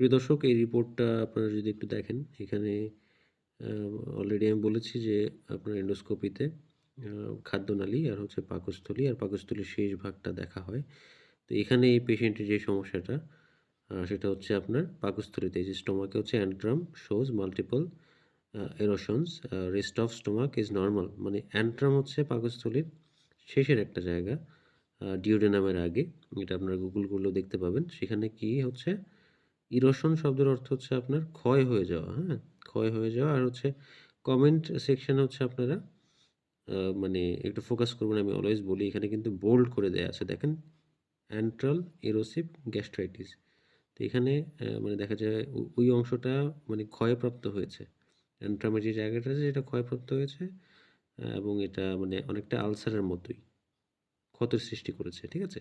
প্রিয় দর্শক, এই রিপোর্টটা আপনারা যদি একটু দেখেন, এখানে অলরেডি আমি বলেছি যে আপনার এন্ডোস্কোপিতে খাদ্যনালী আর হচ্ছে পাকস্থলী আর পাকস্থলীর শেষ ভাগটা দেখা হয়। তো এখানে এই পেশেন্টের যে সমস্যাটা সেটা হচ্ছে আপনার পাকস্থলীতে যে স্টোমাকে হচ্ছে antrum shows multiple erosions rest of stomach is normal মানে অ্যান্ট্রাম হচ্ছে পাকস্থলীর শেষের একটা জায়গা ডিওডেনামের আগে, এটা আপনার গুগল করলেও দেখতে পাবেন। সেখানে কি হচ্ছে ইরোশন শব্দের অর্থ হচ্ছে আপনার ক্ষয় হয়ে যাওয়া হ্যাঁ? ক্ষয় হয়ে যাওয়া আর হচ্ছে কমেন্ট সেকশনে হচ্ছে আপনারা মানে একটু ফোকাস করবেন, আমি অলওয়েজ বলি, এখানে কিন্তু বোল্ড করে দেয়া আছে, দেখেন অ্যান্ট্রাল এরোসিভ গ্যাস্ট্রাইটিস তো এখানে মানে দেখা যায় ওই অংশটা মানে ক্ষয়প্রাপ্ত হয়েছে। অ্যান্ট্রামের যে জায়গাটা আছে, সেটা ক্ষয়প্রাপ্ত হয়েছে এবং এটা মানে অনেকটা আলসারের মতোই ক্ষতের সৃষ্টি করেছে, ঠিক আছে?